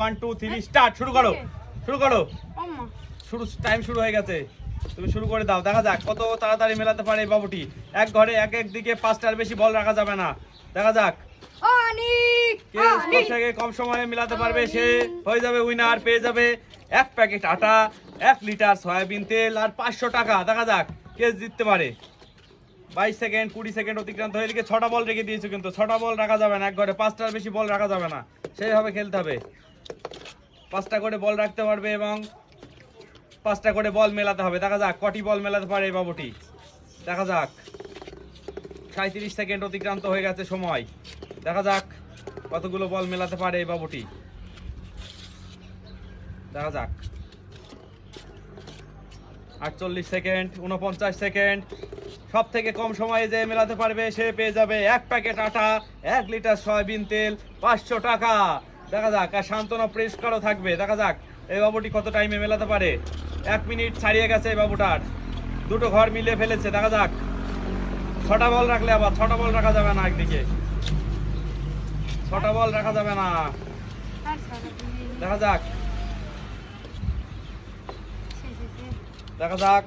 One two three start শুরু করো। শুরু করো। শুরু টাইম শুরু হয়ে গেছে। তুমি শুরু করে দাও। দেখা যাক কত তাড়াতাড়ি মেলাতে পারে বাবুটি। এক ঘরে এক এক দিকে পাঁচটার বেশি বল রাখা যাবে না। দেখা যাক। কম সময়ে মেলাতে পারবে সে হয়ে যাবে উইনার পেয়ে যাবে। এক প্যাকেট আটা এক লিটার সয়াবিন তেল আর পাঁচশো টাকা। দেখা যাক কে জিততে পারে। বাইশ সেকেন্ড কুড়ি সেকেন্ড অতিক্রান্ত হয়ে ছটা বল রেখে দিয়েছ কিন্তু। ছটা বল রাখা যাবে না। এক ঘরে পাঁচটার বেশি বল রাখা যাবে না। সেইভাবে খেলতে হবে। পাঁচটা করে বল রাখতে পারবে এবং পাঁচটা করে বল মেলাতে হবে। দেখা যাক, কটি বল মেলাতে পারে এই বাবুটি? দেখা যাক। সাঁত্রিশ সেকেন্ড অতিক্রান্ত হয়ে গেছে সময়। দেখা যাক কতগুলো বল মেলাতে পারে এই বাবুটি। দেখা যাক। আটচল্লিশ সেকেন্ড, উনপঞ্চাশ সেকেন্ড। সব থেকে কম সময়ে যে মেলাতে পারবে সে পেয়ে যাবে এক প্যাকেট আটা, এক লিটার সয়াবিন তেল, পাঁচশো টাকা। দেখা যাক, আর সান্ত্বনা পুরস্কারও থাকবে। দেখা যাক, এই বাবুটি কত টাইমে মেলাতে পারে। এক মিনিট ছাড়িয়ে গেছে এই বাবুটার। দুটো ঘর মিলিয়ে ফেলেছে, দেখা যাক। ছটা বল রাখলে আবার, ছটা বল রাখা যাবে না একদিকে। ছটা বল রাখা যাবে না। দেখা যাক। দেখা যাক।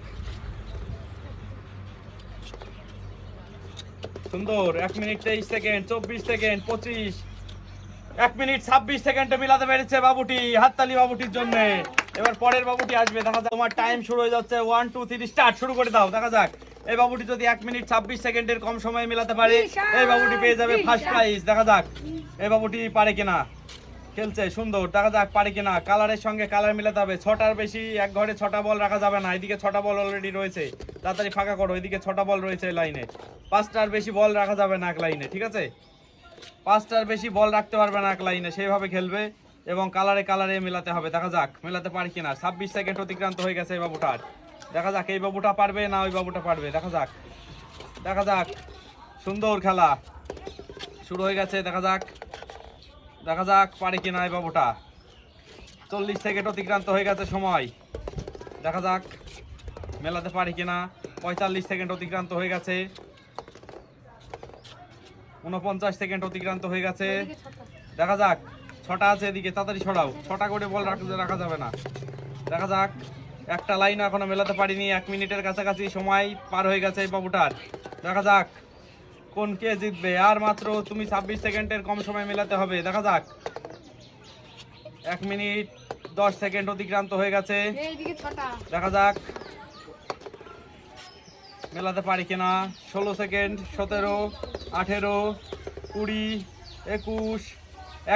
সুন্দর, এক মিনিট তেইশ সেকেন্ড চব্বিশ সেকেন্ড পঁচিশ। এক মিনিট ছাব্বিশ সেকেন্ডে মিলাতে পেরেছে বাবুটি হাততালি বাবুটির জন্য। এবার পরের বাবুটি আসবে দেখা যাক। তোমার টাইম শুরু হয়ে যাচ্ছে ওয়ান টু থ্রি স্টার্ট শুরু করে দাও দেখা যাক। এই বাবুটি যদি এক মিনিট ছাব্বিশ সেকেন্ডের কম সময়ে মিলাতে পারে এই বাবুটি পেয়ে যাবে ফার্স্ট প্রাইজ দেখা যাক। এই বাবুটি পারে কিনা। খেলছে সুন্দর দেখা যাক পারে কিনা। কালারের সঙ্গে কালার মিলাতে হবে। ছটার বেশি এক ঘরে ছটা বল রাখা যাবে না। এদিকে ছটা বল অলরেডি রয়েছে। তাড়াতাড়ি ফাঁকা করো এদিকে ছটা বল রয়েছে লাইনে পাঁচটার বেশি বল রাখা যাবে না এক লাইনে ঠিক আছে? পাঁচটার বেশি বল রাখতে পারবে না এক লাইনে সেইভাবে খেলবে এবং কালারে কালারে মেলাতে হবে। দেখা যাক, মেলাতে পারি কিনা। ছাব্বিশ সেকেন্ড অতিক্রান্ত হয়ে গেছে এই বাবুটার দেখা যাক, এই বাবুটা পারবে না ওই বাবুটা পারবে। দেখা যাক দেখা যাক। সুন্দর খেলা। শুরু হয়ে গেছে, দেখা যাক। দেখা যাক, পারে কিনা এই বাবুটা। চল্লিশ সেকেন্ড অতিক্রান্ত হয়ে গেছে সময়। দেখা যাক, মেলাতে পারি কিনা। পঁয়তাল্লিশ সেকেন্ড অতিক্রান্ত হয়ে গেছে। উনপঞ্চাশ সেকেন্ড অতিক্রান্ত হয়ে গেছে। দেখা যাক ছটা আছে এদিকে তাড়াতাড়ি ছড়াও ছটা করে বল রাখতে রাখা যাবে না। দেখা যাক একটা লাইন এখনও মেলাতে পারিনি এক মিনিটের কাছাকাছি সময় পার হয়ে গেছে এই বাবুটার। দেখা যাক কোন কে জিতবে। আর মাত্র তুমি ছাব্বিশ সেকেন্ডের কম সময় মেলাতে হবে। দেখা যাক এক মিনিট দশ সেকেন্ড অতিক্রান্ত হয়ে গেছে। দেখা যাক মেলাতে পারি কিনা? ষোলো সেকেন্ড, সতেরো, আঠেরো, কুড়ি, একুশ।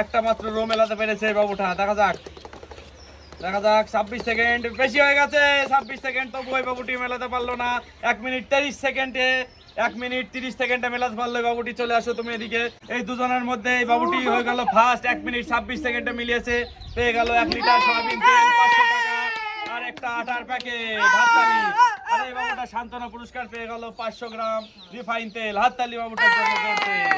একটা মাত্র রো মেলাতে পেরেছে বাবুটা। দেখা যাক। দেখা যাক, ছাব্বিশ সেকেন্ড বেশি হয়ে গেছে। ছাব্বিশ সেকেন্ড তবু ওই বাবুটি মেলাতে পারল না। এক মিনিট তিরিশ সেকেন্ডে, এক মিনিট তিরিশ সেকেন্ডে মেলাতে পারল বাবুটি। চলে আসো তুমি এদিকে। এই দুজনের মধ্যে এই বাবুটি হয়ে গেল ফার্স্ট এক মিনিট ছাব্বিশ সেকেন্ডে মিলিয়েছে। পেয়ে গেল এক লিটার সয়াবিন তেল, পাঁচশো টাকা। আর একটা আটার প্যাকেট হাততালি আরে এই বাবুটা সান্ত্বনা পুরস্কার পেয়ে গেল পাঁচশো গ্রাম রিফাইন তেল হাততালি বাবুটা